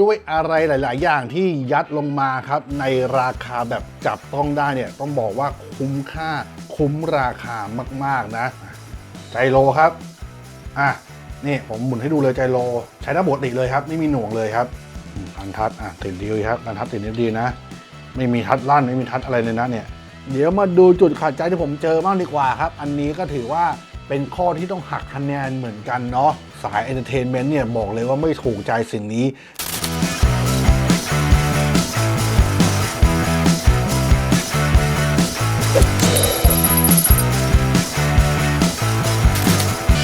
ด้วยอะไรหลาย ๆ อย่างที่ยัดลงมาครับในราคาแบบจับต้องได้เนี่ยต้องบอกว่าคุ้มค่าคุ้มราคามาก ๆ นะ ใจโลครับ อะนี่ผมหมุนให้ดูเลยใจโล ใช้ได้ปกติเลยครับ ไม่มีหน่วงเลยครับอันทัดอะติดดีครับพันทัดติดดีนะ ไม่มีทัดลั่นไม่มีทัดอะไรเลยนะเนี่ย เดี๋ยวมาดูจุดขัดใจที่ผมเจอบ้างดีกว่าครับ อันนี้ก็ถือว่าเป็นข้อที่ต้องหักคะแนนเหมือนกันเนาะสายเอนเตอร์เทนเมนต์เนี่ยบอกเลยว่าไม่ถูกใจสิ่งนี้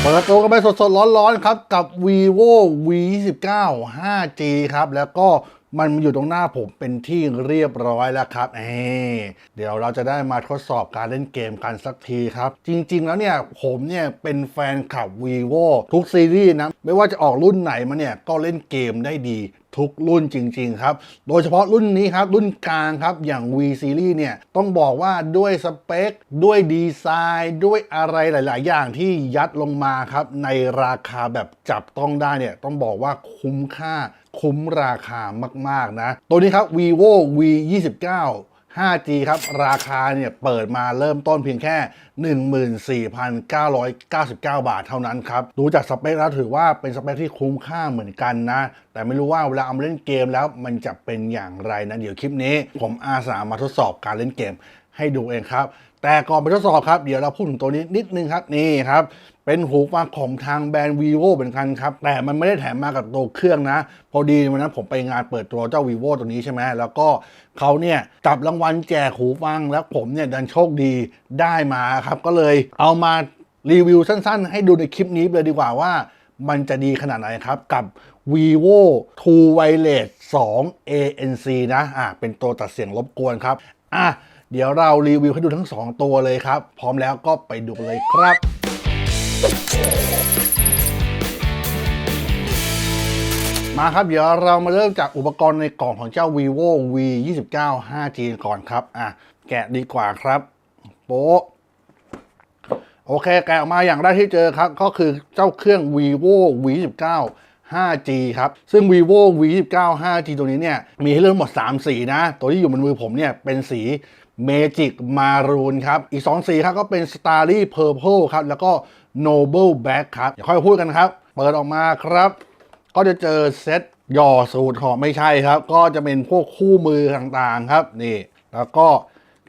เปิดตัวกันไปสดๆ ร้อนๆ ครับ กับ vivo v 2 9 5G ครับ แล้วก็มันอยู่ตรงหน้าผมเป็นที่เรียบร้อยแล้วครับเอเดี๋ยวเราจะได้มาทดสอบการเล่นเกมกันสักทีครับ จริงๆแล้วเนี่ย ผมเนี่ยเป็นแฟนคลับ vivo ทุกซีรีส์นะ ไม่ว่าจะออกรุ่นไหนมาเนี่ย ก็เล่นเกมได้ดี ทุกรุ่นจริง ๆ ครับ โดยเฉพาะรุ่นนี้ครับ รุ่นกลางครับ อย่าง V Series เนี่ย ต้องบอกว่าด้วยสเปค ด้วยดีไซน์ ด้วยอะไรหลาย ๆ อย่างที่ยัดลงมาครับ ในราคาแบบจับต้องได้เนี่ย ต้องบอกว่าคุ้มค่า คุ้มราคามาก ๆ นะ ตัวนี้ครับ vivo v 2 9 5G ครับ ราคาเนี่ยเปิดมาเริ่มต้นเพียงแค่ 14,999 บาทเท่านั้นครับ ดูจากสเปคแล้วถือว่าเป็นสเปคที่คุ้มค่าเหมือนกันนะ แต่ไม่รู้ว่าเวลาเอามาเล่นเกมแล้วมันจะเป็นอย่างไรนะเดี๋ยวคลิปนี้ ผมอาสามาทดสอบการเล่นเกมให้ดูเองครับ แต่ก่อนไปทดสอบครับ เดี๋ยวเราพูดถึงตัวนี้นิดนึงครับนี่ครับ เป็นหูฟังของทางแบรนด์ vivo เหมือนกันครับ แต่มันไม่ได้แถมมากับตัวเครื่องนะ พอดีวันนั้นผมไปงานเปิดตัวเจ้า vivo ตัวนี้ใช่ไหมแล้วก็เขาเนี่ยจับรางวัลแจกหูฟัง แล้วผมเนี่ยดันโชคดีได้มาครับ ก็เลยเอามารีวิวสั้นๆ ให้ดูในคลิปนี้เลยดีกว่าว่ามันจะดีขนาดไหนครับ กับ vivo 2 wireless 2 ANC นะอะเป็นตัวตัดเสียงรบกวนครับอะเดี๋ยวเรารีวิวให้ดูทั้ง 2 ตัวเลยครับ พร้อมแล้วก็ไปดูเลยครับ มาครับ เดี๋ยวเรามาเริ่มจากอุปกรณ์ในกล่องของเจ้า vivo v 2 9 5G ก่อนครับ อะ แกะดีกว่าครับ โป๊ะโอเค แกะออกมาอย่างแรกที่เจอครับ ก็คือเจ้าเครื่อง vivo v 2 5G ครับ ซึ่ง vivo v 2 5G ตัวนี้เนี่ย มีให้เลือกหมด 3 สีนะ ตัวที่อยู่บนมือผมเนี่ย เป็นสี Magic Maroon ครับ อีก 2 สีครับ ก็เป็น Starry Purple ครับ แล้วก็ Noble Black ครับเดี๋ยวค่อยพูดกันครับ เปิดออกมาครับ ก็จะเจอเซตหย่อสูตรของไม่ใช่ครับ ก็จะเป็นพวกคู่มือต่างๆครับนี่แล้วก็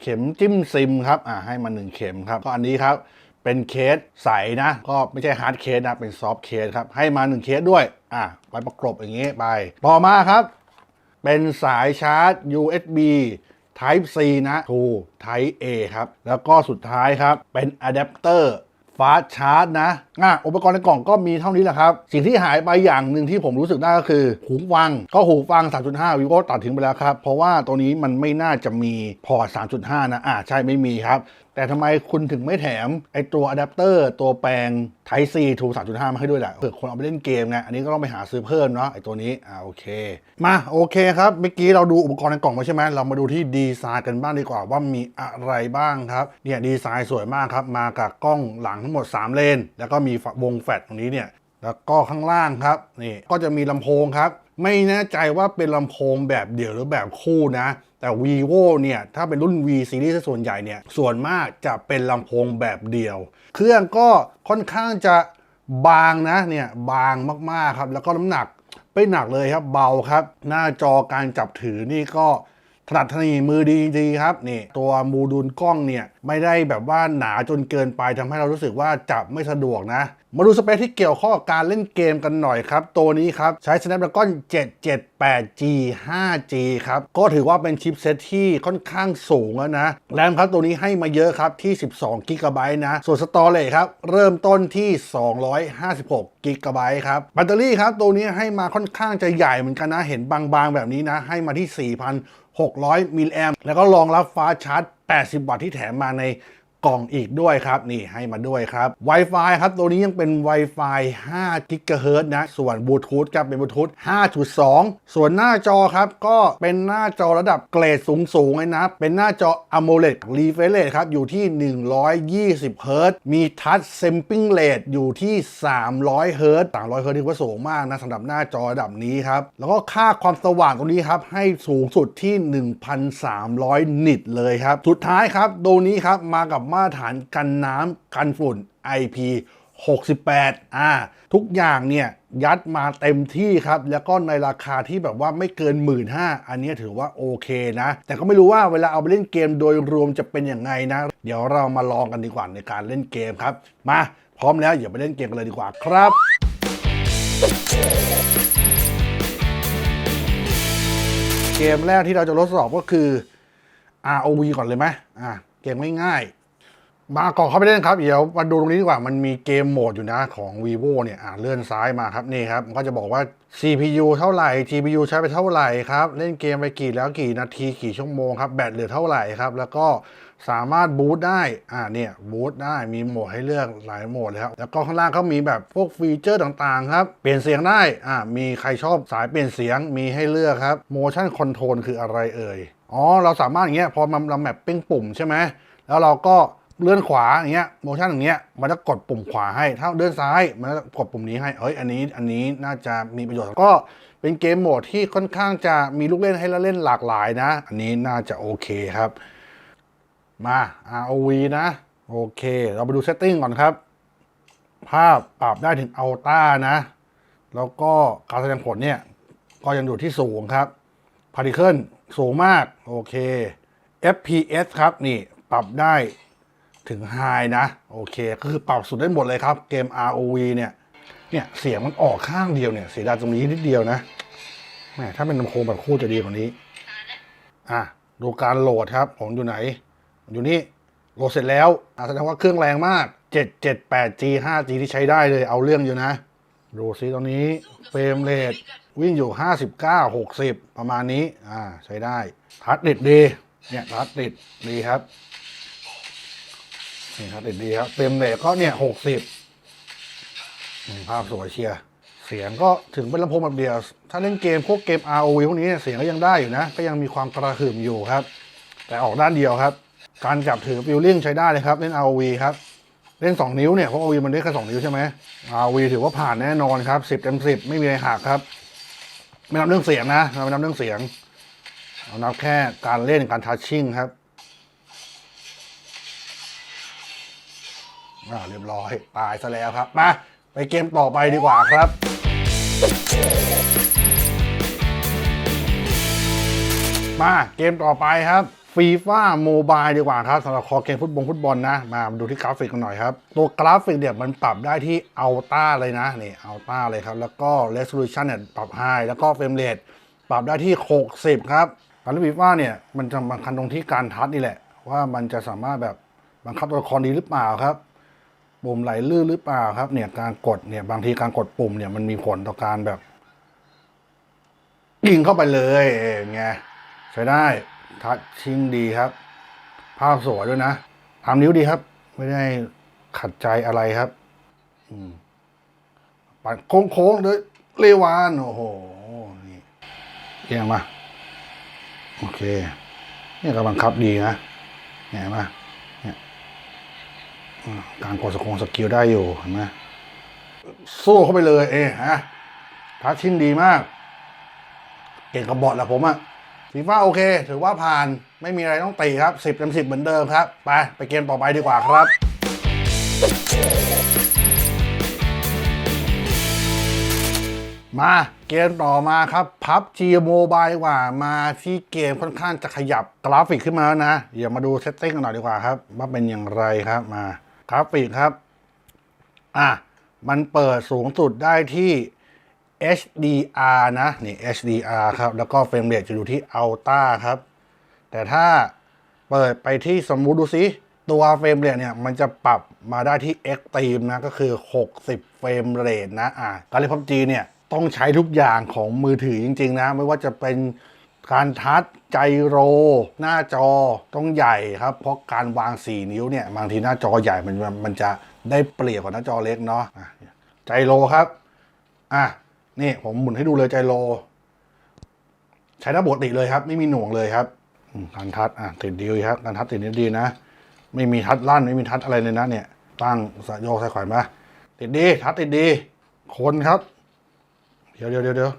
เข็มจิ้มซิมครับอ่าให้มาหนึ่งเข็มครับ ก็อันนี้ครับ เป็นเคสใสนะ ก็ไม่ใช่ฮาร์ดเคสนะ เป็นซอฟต์เคสครับ ให้มาหนึ่งเคสด้วย อะไว้ประกบอย่างนี้ไป ต่อมาครับ เป็นสายชาร์จ USB Type C นะ to Type A ครับ แล้วก็สุดท้ายครับ เป็นอะแดปเตอร์ ฟาสชาร์จนะอะอุปกรณ์ในกล่องก็มีเท่านี้แหละครับ สิ่งที่หายไปอย่างหนึ่งที่ผมรู้สึกได้ก็คือ หูฟัง ก็หูฟัง 3.5 วิโก็ตัดทิ้งไปแล้วครับ เพราะว่าตัวนี้มันไม่น่าจะมีพอร์ต 3.5 นะ อ่าใช่ไม่มีครับ แต่ทำไมคุณถึงไม่แถมไอตัวอะแดปเตอร์ตัวแปลง Type C to 3.5 มาให้ด้วยแหละเผื่อคนเอาไปเล่นเกมไงอันนี้ก็ต้องไปหาซื้อเพิ่มเนาะไอตัวนี้อ่าโอเค มาโอเคครับ เมื่อกี้เราดูอุปกรณ์ในกล่องมาใช่ไหมเรามาดูที่ดีไซน์กันบ้างดีกว่าว่ามีอะไรบ้างครับเนี่ยดีไซน์สวยมากครับ มากับกล้องหลังทั้งหมด 3 เลน แล้วก็มีวงแฟลชตรงนี้เนี่ยแล้วก็ข้างล่างครับนี่ก็จะมีลำโพงครับ ไม่แน่ใจว่าเป็นลำโพงแบบเดี่ยวหรือแบบคู่นะ แต่ vivo เนี่ย ถ้าเป็นรุ่น v series ส่วนใหญ่เนี่ย ส่วนมากจะเป็นลำโพงแบบเดี่ยว เครื่องก็ค่อนข้างจะบางนะเนี่ยบางมากๆครับ แล้วก็น้ำหนักไม่หนักเลยครับเบาครับ หน้าจอการจับถือนี่ก็ถนัดถนีมือดีดีครับนี่ตัวโมูดูลกล้องเนี่ยไม่ได้แบบว่าหนาจนเกินไปทำให้เรารู้สึกว่าจับไม่สะดวกนะ มาดูสเปคที่เกี่ยวข้องกับการเล่นเกมกันหน่อยครับ ตัวนี้ครับ ใช้ Snapdragon 778G 5G ครับ ก็ถือว่าเป็นชิปเซตที่ค่อนข้างสูงแล้วนะ แรมครับตัวนี้ให้มาเยอะครับที่ 12 g b นะ ส่วนสตอเรจครับ เริ่มต้นที่ 256 g b ครับ แบตเตอรี่ครับ ตัวนี้ให้มาค่อนข้างจะใหญ่เหมือนกันนะ เห็นบางๆ แบบนี้นะ ให้มาที่ 4,600 มิลลิแอมแล้วก็รองรับฟ้าชาร์จ 80 วัตต์ที่แถมมาใน กล่องอีกด้วยครับนี่ให้มาด้วยครับ Wi-Fi ครับตัวนี้ยังเป็น Wi-Fi 5 GHz นะ ส่วนบลูทูธครับเป็นบลูทูธ5.2 ส่วนหน้าจอครับ ก็เป็นหน้าจอระดับเกรดสูงๆเลยนะ เป็นหน้าจอ AMOLED refresh rate ครับ อยู่ที่ 120 Hz มี Touch Sampling Rate อยู่ที่ 300 Hz 300 Hz ถือว่าสูงมากนะสำหรับหน้าจอระดับนี้ครับ แล้วก็ค่าความสว่างตรงนี้ครับ ให้สูงสุดที่ 1,300 นิตเลยครับ สุดท้ายครับตัวนี้ครับมากับมาตรฐานกันน้ำกันฝุ่น IP 68อ่าทุกอย่างเนี่ยยัดมาเต็มที่ครับ แล้วก็ในราคาที่แบบว่าไม่เกิน 1 5ื่นอันนี้ถือว่าโอเคนะ แต่ก็ไม่รู้ว่าเวลาเอาไปเล่นเกมโดยรวมจะเป็นยังไงนะ เดี๋ยวเรามาลองกันดีกว่าในการเล่นเกมครับ มาพร้อมแล้วอย่าไปเล่นเกมกันเลยดีกว่าครับเกมแรกที่เราจะทดสอบก็คือ ROV ก่อนเลยไหมอะ เกมง่ายๆ มาก่อนเข้าไปเล่นครับ เดี๋ยวมาดูตรงนี้ดีกว่า มันมีเกมโหมดอยู่นะของ vivo เนี่ยอะเลื่อนซ้ายมาครับนี่ครับ มันก็จะบอกว่า CPU เท่าไหร่ GPU ใช้ไปเท่าไหร่ครับ เล่นเกมไปกี่แล้วกี่นาทีกี่ชั่วโมงครับ แบตเหลือเท่าไหร่ครับ แล้วก็สามารถบูตได้ อ่าเนี่ยบูตได้มีโหมดให้เลือกหลายโหมดเลยครับ แล้วก็ข้างล่างเขามีแบบพวกฟีเจอร์ต่างๆครับ เปลี่ยนเสียงได้ อ่ามีใครชอบสายเปลี่ยนเสียงมีให้เลือกครับ motion control คืออะไรเอ่ย อ๋อเราสามารถอย่างเงี้ยพอมันเราแมปปิ้งปุ่มใช่ไหมแล้วเราก็ เลื่อนขวาอย่างเงี้ยโมชั่นอย่างเงี้ยมันจะกดปุ่มขวาให้ ถ้าเลื่อนซ้ายมันจะกดปุ่มนี้ให้เอ้ยอันนี้อันนี้น่าจะมีประโยชน์ก็เป็นเกมโหมดที่ค่อนข้างจะมีลูกเล่นให้เราเล่นหลากหลายนะ อันนี้น่าจะโอเคครับ มา ROV นะ โอเค เราไปดูเซตติ้งก่อนครับ ภาพปรับได้ถึงอัลต้านะ แล้วก็การแสดงผลเนี่ย ก็ยังอยู่ที่สูงครับพาร์ติเคิลสูงมาก โอเค FPS ครับนี่ปรับได้ ถึง High นะ โอเค ก็คือปรับสุดได้หมดเลยครับ เกม ROV เนี่ย เนี่ย เสียงมันออกข้างเดียวเนี่ย เสียดายตรงนี้นิดเดียวนะแหมถ้าเป็นลำโพงแบบคู่จะดีกว่านี้ อะ ดูการโหลดครับ ผมอยู่ไหน อยู่นี่ โหลดเสร็จแล้วอะแสดงว่าเครื่องแรงมาก 778G 5G ที่ใช้ได้เลย เอาเรื่องอยู่นะ ดูซิตรงนี้เฟรมเรทวิ่งอยู่ 59 60 ประมาณนี้ อ่า ใช้ได้ทัดติดดี เนี่ยทัดติดดีครับ นี่ทัดติดดีครับเฟรมเรทก็เนี่ย60อืมภาพสวยเชียร์เสียงก็ถึงเป็นลำโพงแบบเดียว ถ้าเล่นเกมพวกเกม ROV พวกนี้เนี่ยเสียงก็ยังได้อยู่นะ ก็ยังมีความกระหึ่มอยู่ครับ แต่ออกด้านเดียวครับ การจับถือฟิลลิ่งใช้ได้เลยครับ เล่น ROV ครับ เล่น 2 นิ้วเนี่ยเพราะ ROV มันได้แค่2นิ้วใช่ไหม ROV ถือว่าผ่านแน่นอนครับ 10เต็ม10 ไม่มีอะไรหักครับ ไม่นับเรื่องเสียงนะเราไม่นับเรื่องเสียงเรานับแค่การเล่นการทัชชิ่งครับ อ่าเรียบร้อยตายซะแล้วครับมาไปเกมต่อไปดีกว่าครับมาเกมต่อไปครับฟีฟ่าโมบายดีกว่าครับสำหรับคอเกมฟุตบอลฟุตบอลนะ มาดูที่กราฟิกกันหน่อยครับ ตัวกราฟิกเนี่ยมันปรับได้ที่อัลต้าเลยนะนี่อัลต้าเลยครับ แล้วก็ resolution เนี่ยปรับไฮแล้วก็เฟรมเรทปรับได้ที่ 60 ครับการเล่นฟีฟ่าเนี่ยมันจะสำคัญตรงที่การทัชนี่แหละ ว่ามันจะสามารถแบบบังคับตัวละครดีหรือเปล่าครับ ปุ่มไหลลื่นหรือเปล่าครับเนี่ยการกดเนี่ยบางทีการกดปุ่มเนี่ยมันมีผลต่อการแบบยิงเข้าไปเลยองเงี้ยใช้ได้ทัชชิ่งดีครับ ภาพสวยด้วยนะทำนิ้วดีครับ ไม่ได้ขัดใจอะไรครับอืมปัดโค้งๆเลยเลวานโอ้โหนี่เอียงมาโอเคเนี่ยก็บังคับดีนะเนี่ยเห็นไหมเนี่ยอืม การกดสกงสกิลได้อยู่เห็นไหมสู้เข้าไปเลย เอฮะทัชชิ่งดีมาก เก่งกับบอทแหละผมอะฟีฟ่าโอเค ถือว่าผ่านไม่มีอะไรต้องตีครับ 10เต็ม10 เหมือนเดิมครับ ไป ไปเกมต่อไปดีกว่าครับ มาเกมต่อมาครับพับจีโมบายกว่ามาที่เกมค่อนข้างจะขยับกราฟิกขึ้นมาแล้วนะ เดี๋ยวมาดูเซตติ้งกันหน่อยดีกว่าครับ ว่าเป็นอย่างไรครับมา กราฟิกครับ อะ มันเปิดสูงสุดได้ที่ HDR นะ นี่ HDR ครับ แล้วก็เฟรมเรทจะอยู่ที่ Ultra ครับ แต่ถ้าเปิดไปที่สมมุติดูสิตัวเฟรมเรทเนี่ย มันจะปรับมาได้ที่ Extreme นะ ก็คือ 60 เฟรมเรทนะ อะการเล่น PUBG เนี่ย ต้องใช้ทุกอย่างของมือถือจริง ๆ นะ ไม่ว่าจะเป็น การทัชใจโร หน้าจอต้องใหญ่ครับ เพราะการวาง 4 นิ้วเนี่ยบางทีหน้าจอใหญ่มันมันจะได้เปรียบกว่าหน้าจอเล็กเนาะอะใจโรครับ อะนี่ผมหมุนให้ดูเลยใจโร ใช้ได้ปกติเลยครับ ไม่มีหน่วงเลยครับการทัดอะติดดีครับการทัดติดดีนะ ไม่มีทัดลั่นไม่มีทัดอะไรเลยนะเนี่ย ตั้งสายโยกสายขวายมาติดดี ทัดติดดี คนครับ เดี๋ยวเดี๋ยวเดี๋ยว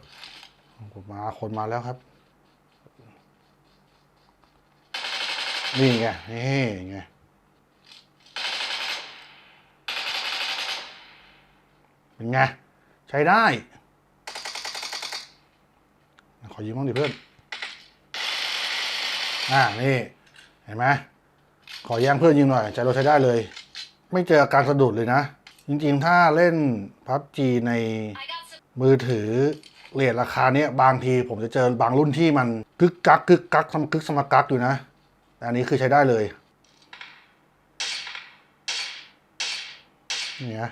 มาคนมาแล้วครับ นี่ไง นี่ไง เป็นไง ใช้ได้ ขอยิ้มบ้างดิเพื่อน อ่า นี่ เห็นไหม ขอแย่งเพื่อนยิงหน่อย ใจเราใช้ได้เลย ไม่เจออาการสะดุดเลยนะ จริงๆ ถ้าเล่นพับจีในมือถือเรทราคาเนี้ยบางทีผมจะเจอบางรุ่นที่มันกึกกักกึกกักสมกึกสมกักอยู่นะ อันนี้คือใช้ได้เลยนี่นะ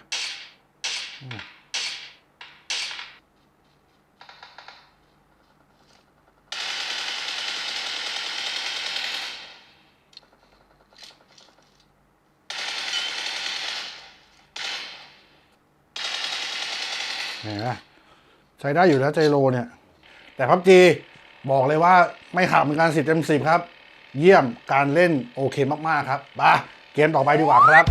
อืมนี่นะใช้ได้อยู่แล้วใจโลเนี่ย แต่พับจีบอกเลยว่าไม่ขาดเหมือนกันสิบเต็มสิบครับ เยี่ยมการเล่นโอเคมาก ๆ ครับมาเกมต่อไปดีกว่าครับ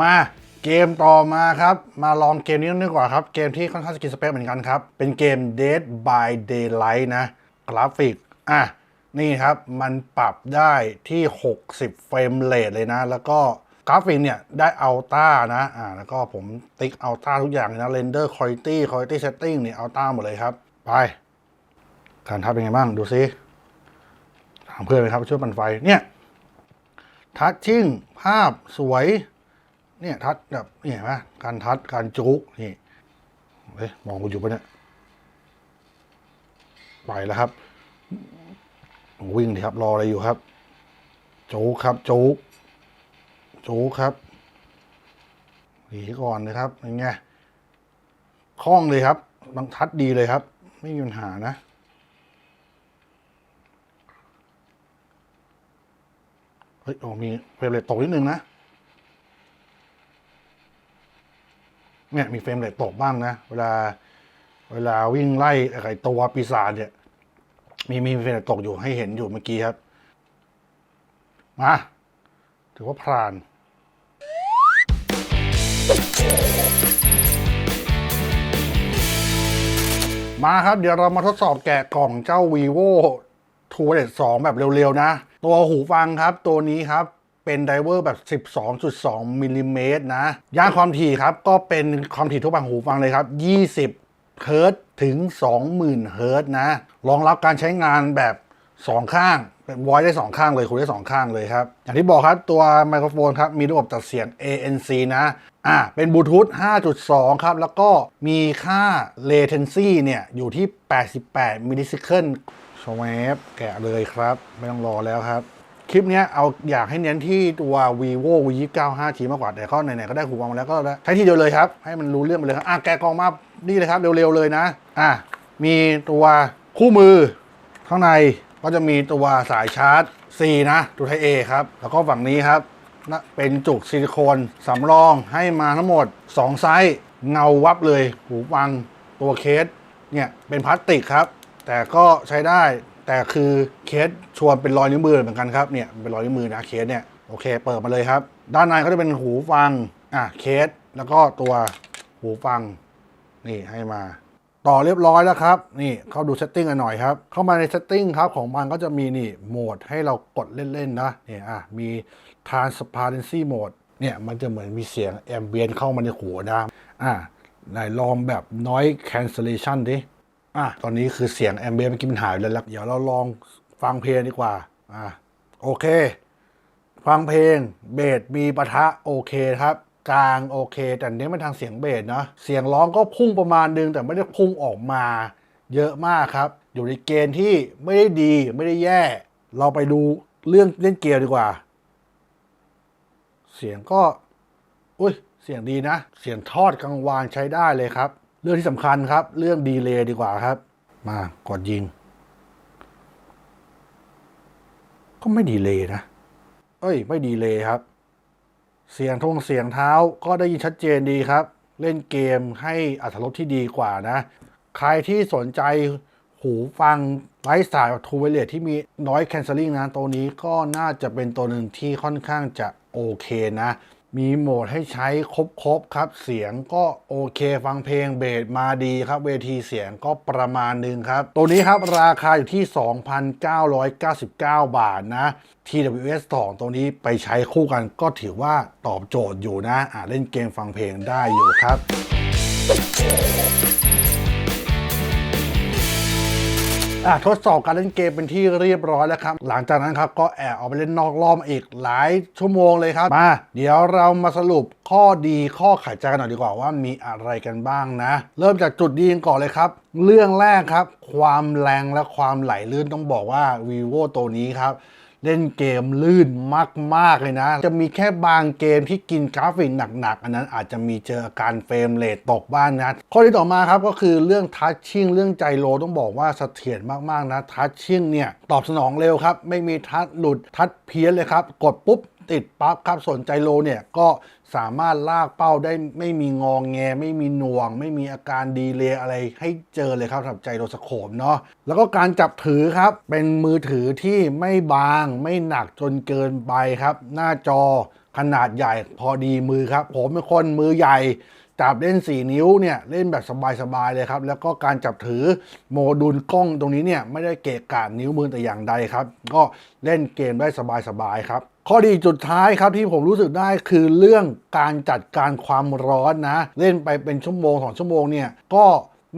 มาเกมต่อมาครับ มาลองเกมนี้นดีกว่าครับ เกมที่ค่อนข้างจะกินสเปคเหมือนกันครับ เป็นเกม Dead by Daylight นะ กราฟิก อะ นี่ครับ มันปรับได้ที่ 60 เฟรมเรทเลยนะ แล้วก็ กราฟิกเนี่ยได้อัลต้านะอ่าแล้วก็ผมติ๊กอัลต้าทุกอย่างนะเรนเดอร์คุณ i t y คุณ i t y setting เนี่ยอัลต้าหมดเลยครับ ไป การทับเป็นไงบ้างดูซิถามเพื่อนไหมครับ ช่วยปั่นไฟเนี่ยทัชชิ่งภาพสวยเนี่ยทัดแบบนี่เห็นไหมการทัดการจุกนี่เฮ้ยมองกูอยู่ปะเนี่ยไปแล้วครับ วิ่งดิครับรออะไรอยู่ครับจุกครับจุก จุกครับหนีก่อนเลยครับเป็นไงคล่องเลยครับบางทัดดีเลยครับ ไม่มีปัญหานะ เฮ้ยโอ้มีเฟรมเรทตกนิดนึงนะเนี่ยมีเฟรมเรทตกบ้างนะ เวลา เวลาวิ่งไล่ไอ้ตัวปีศาจเนี่ย มีมีเฟรมเรทตกอยู่ให้เห็นอยู่เมื่อกี้ครับ มา ถือว่าผ่าน มาครับเดี๋ยวเรามาทดสอบแกะกล่องเจ้า vivo 2 l e d 2แบบเร็วๆ นะ ตัวหูฟังครับตัวนี้ครับเป็นไดเวอร์แบบ 12.2มิลลิเมตรนะ ย่านความถี่ครับ ก็เป็นความถี่ทั่วไปของหูฟังเลยครับ 20เฮิรต์ถึง 20,000เฮิรต์นะ รองรับการใช้งานแบบ 2 ข้างเป็นวอยได้ 2 ข้างเลยคุยได้ 2 ข้างเลยครับ อย่างที่บอกครับตัวไมโครโฟนครับ มีระบบตัดเสียง ANC นะ อ่าเป็นบลูทูธ5.2 ครับ แล้วก็มีค่า latency เนี่ย อยู่ที่ 88มิลลิ s ิ c คิลชวบแกะเลยครับ ไม่ต้องรอแล้วครับ คลิปเนี้ยเอาอยากให้เน้นที่ตัว vivo v 2 9 5 g มากกว่า แต่ก็ไหนๆ ก็ได้หูฟังมาแล้วก็แล้วใช้ทีเดียวเลยครับ ให้มันรู้เรื่องไปเลยครับ อะ แกะกล่องมา นี่เลยครับ เร็วๆ เลยนะ อะ มีตัวคู่มือ ข้างในก็จะมีตัวสายชาร์จ C นะ ตัวไทย A ครับ แล้วก็ฝั่งนี้ครับ นะเป็นจุกซิลิโคนสำรองให้มาทั้งหมด 2 ไซส์เงาวับเลย หูฟังตัวเคสเนี่ยเป็นพลาสติกครับ แต่ก็ใช้ได้แต่คือเคสชวนเป็นรอยนิ้วมือเหมือนกันครับเนี่ยเป็นรอยนิ้วมือนะเคสเนี่ยโอเค เปิดมาเลยครับ ด้านในก็จะเป็นหูฟังอะเคสแล้วก็ตัวหูฟังนี่ให้มา ต่อเรียบร้อยแล้วครับ นี่เข้าดูเซตติ้งกันหน่อยครับ เข้ามาในเซตติ้งครับของมันก็จะมีนี่โหมดให้เรากดเล่น ๆ นะเนี่ยอะมี transparency mode เนี่ยมันจะเหมือนมีเสียงแอมเบียนเข้ามาในหัวนะอะไหนลองแบบ noise cancellation ดิอะตอนนี้คือเสียงแอมเบียนเมื่อกี้มันหายแล้วเดี๋ยวเราลองฟังเพลงดีกว่าอะโอเค ฟังเพลงเบสมีปะทะโอเคครับ กลางโอเค แต่เน้นไปทางเสียงเบสนะเสียงร้องก็พุ่งประมาณนึง แต่ไม่ได้พุ่งออกมา เยอะมากครับ อยู่ในเกณฑ์ที่ไม่ได้ดีไม่ได้แย่ เราไปดูเรื่องเล่นเกมดีกว่า เสียงก็อุ้ยเสียงดีนะ เสียงทอดกลางวานใช้ได้เลยครับ เรื่องที่สำคัญครับ เรื่องดีเลย์ดีกว่าครับ มากดยิง ก็ไม่ดีเลย์นะ เอ้ย ไม่ดีเลย์ครับ เสียงทงเสียงเท้าก็ได้ยินชัดเจนดีครับ เล่นเกมให้อัตรลดที่ดีกว่านะ ใครที่สนใจหูฟังไร้สายทูเวเลตที่มีน้อยแคนเซลลิ่งนะตัวนี้ก็น่าจะเป็นตัวหนึ่งที่ค่อนข้างจะโอเคนะ มีโหมดให้ใช้ครบๆครับ เสียงก็โอเคฟังเพลงเบสมาดีครับ เวทีเสียงก็ประมาณหนึ่งครับ ตัวนี้ครับราคาอยู่ที่ 2,999 บาทนะ TWS 2 ตัวนี้ไปใช้คู่กันก็ถือว่าตอบโจทย์อยู่นะอ่าเล่นเกมฟังเพลงได้อยู่ครับ อะทดสอบการเล่นเกมเป็นที่เรียบร้อยแล้วครับ หลังจากนั้นครับก็แอบออกไปเล่นนอกรอบมอีกหลายชั่วโมงเลยครับ มา เดี๋ยวเรามาสรุปข้อดีข้อขัดใจกันหน่อยดีกว่าว่ามีอะไรกันบ้างนะ เริ่มจากจุดดีกันก่อนเลยครับ เรื่องแรกครับ ความแรงและความไหลลื่นต้องบอกว่า vivo ตัวนี้ครับ เล่นเกมลื่นมาก ๆ เลยนะ จะมีแค่บางเกมที่กินกราฟิกหนัก ๆ อันนั้นอาจจะมีเจออาการเฟรมเรทตกบ้างนะ ข้อที่ต่อมาครับก็คือเรื่องทัชชิ่งเรื่องใจโลต้องบอกว่าเสถียรมาก ๆ นะทัชชิ่งเนี่ยตอบสนองเร็วครับ ไม่มีทัชหลุดทัชเพี้ยนเลยครับ กดปุ๊บติดปั๊บครับส่วนใจโลเนี่ยก็ สามารถลากเป้าได้ไม่มีงองแง ไม่มีหน่วง ไม่มีอาการดีเลย์อะไรให้เจอเลยครับสำหรับใจโลสโคปเนาะแล้วก็การจับถือครับ เป็นมือถือที่ไม่บางไม่หนักจนเกินไปครับ หน้าจอขนาดใหญ่พอดีมือครับ ผมเป็นคนมือใหญ่จับเล่น 4 นิ้วเนี่ยเล่นแบบสบายๆเลยครับ แล้วก็การจับถือโมดูลกล้องตรงนี้เนี่ยไม่ได้เกะกะนิ้วมือแต่อย่างใดครับ ก็เล่นเกมได้สบายๆครับ ข้อดีจุดท้ายครับที่ผมรู้สึกได้คือเรื่องการจัดการความร้อนนะ เล่นไปเป็นชั่วโมงสองชั่วโมงเนี่ยก็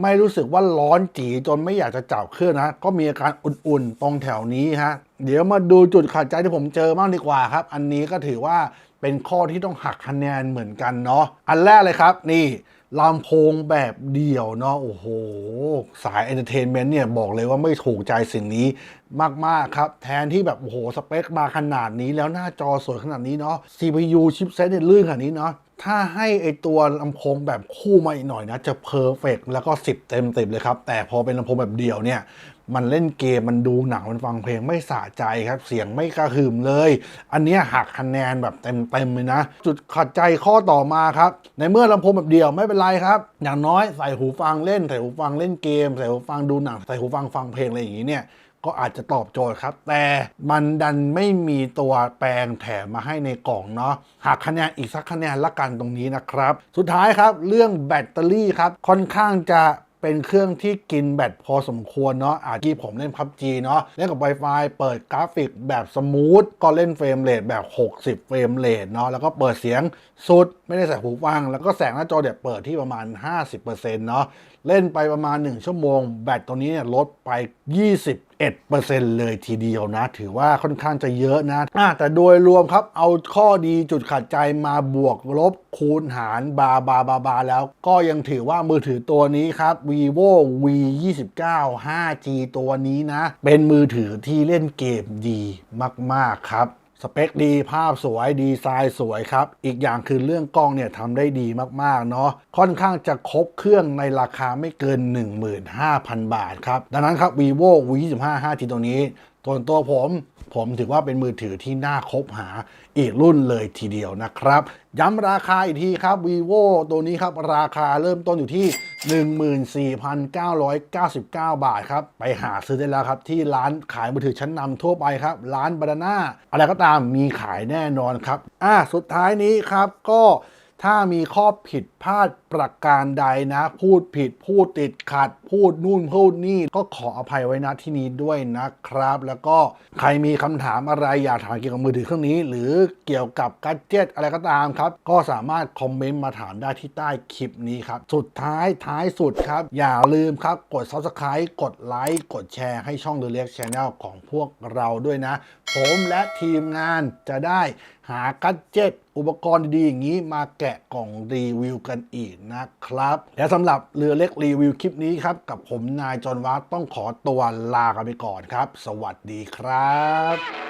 ไม่รู้สึกว่าร้อนจีจนไม่อยากจะจับเครื่องนะ ก็มีอาการอุ่นๆ ตรงแถวนี้ฮะ เดี๋ยวมาดูจุดขัดใจที่ผมเจอบ้างดีกว่าครับ อันนี้ก็ถือว่า เป็นข้อที่ต้องหักคะแนนเหมือนกันเนาะอันแรกเลยครับนี่ลำโพงแบบเดี่ยวเนาะโอ้โห สายเอนเตอร์เทนเมนต์เนี่ย บอกเลยว่าไม่ถูกใจสิ่งนี้มาก ๆ ครับ แทนที่แบบ โอ้โห สเปคมาขนาดนี้แล้วหน้าจอสวยขนาดนี้เนาะ CPU ชิปเซตเนี่ยลื่นขนาดนี้เนาะถ้าให้ไอตัวลำโพงแบบคู่มาอีกหน่อยนะ จะเพอร์เฟกแล้วก็ 10 เต็มเติเลยครับ แต่พอเป็นลำโพงแบบเดี่ยวเนี่ย มันเล่นเกมมันดูหนังมันฟังเพลงไม่สะใจครับ เสียงไม่กระหึ่มเลย อันนี้หักคะแนนแบบเต็มๆเลยนะ จุดขัดใจข้อต่อมาครับ ในเมื่อลำโพงแบบเดียวไม่เป็นไรครับ อย่างน้อยใส่หูฟังเล่นใส่หูฟังเล่นเกม ใส่หูฟังดูหนังใส่หูฟังฟังเพลงอะไรอย่างนี้เนี่ยก็อาจจะตอบโจทย์ครับ แต่มันดันไม่มีตัวแปลงแถมมาให้ในกล่องเนาะหักคะแนนอีกสักคะแนนละกันตรงนี้นะครับ สุดท้ายครับ เรื่องแบตเตอรี่ครับ ค่อนข้างจะ เป็นเครื่องที่กินแบตพอสมควรเนาะอาที่ผมเล่น PUBG เนาะเล่นกับ Wi-Fi เปิดกราฟิกแบบสมูทก็เล่นเฟรมเรทแบบ 60 เฟรมเรทเนาะแล้วก็เปิดเสียงสุดไม่ได้ใส่หูฟัง แล้วก็แสงหน้าจอเดี๋ยวเปิดที่ประมาณ 50%เนาะ เล่นไปประมาณ 1 ชั่วโมง แบตตัวนี้เนี่ยลดไป 21%เลยทีเดียวนะ ถือว่าค่อนข้างจะเยอะนะะแต่โดยรวมครับ เอาข้อดีจุดขัดใจมาบวกลบคูณหารบาบาบาบาแล้วก็ยังถือว่ามือถือตัวนี้ครับ vivo v 29 5G ตัวนี้นะ เป็นมือถือที่เล่นเกมดีมาก ๆ ครับ สเปคดีภาพสวยดีไซน์สวยครับ อีกอย่างคือเรื่องกล้องเนี่ยทำได้ดีมากๆเนาะค่อนข้างจะครบเครื่องในราคาไม่เกิน 15,000 บาทครับ ดังนั้นครับ vivo v 25 5G ตัวนี้ส่วนตัวผม ผมถือว่าเป็นมือถือที่น่าคบหาอีกรุ่นเลยทีเดียวนะครับ ย้ำราคาอีกทีครับ vivo ตัวนี้ครับ ราคาเริ่มต้นอยู่ที่ 14,999 บาทครับ ไปหาซื้อได้แล้วครับ ที่ร้านขายมือถือชั้นนำทั่วไปครับ ร้านบานาน่าอะไรก็ตามมีขายแน่นอนครับ อะสุดท้ายนี้ครับก็ถ้ามีข้อผิดพลาดประการใดนะ พูดผิดพูดติดขัด พูดนู่นพูดนี่ ก็ขออภัยไว้ณที่นี้ด้วยนะครับ แล้วก็ใครมีคำถามอะไรอยากถามเกี่ยวกับมือถือเครื่องนี้ หรือเกี่ยวกับกัจเจตอะไรก็ตามครับ ก็สามารถคอมเมนต์มาถามได้ที่ใต้คลิปนี้ครับ สุดท้ายท้ายสุดครับ อย่าลืมครับกด subscribe กดไลค์กดแชร์ให้ช่อง The Lex Channel ของพวกเราด้วยนะ ผมและทีมงานจะได้หากัจเจตอุปกรณ์ดีๆอย่างนี้มาแกะกล่องรีวิวกันอีกนะครับ และสำหรับเรือเล็กรีวิวคลิปนี้ครับ กับผมนายจอนวัตต้องขอตัวลากันไปก่อนครับ สวัสดีครับ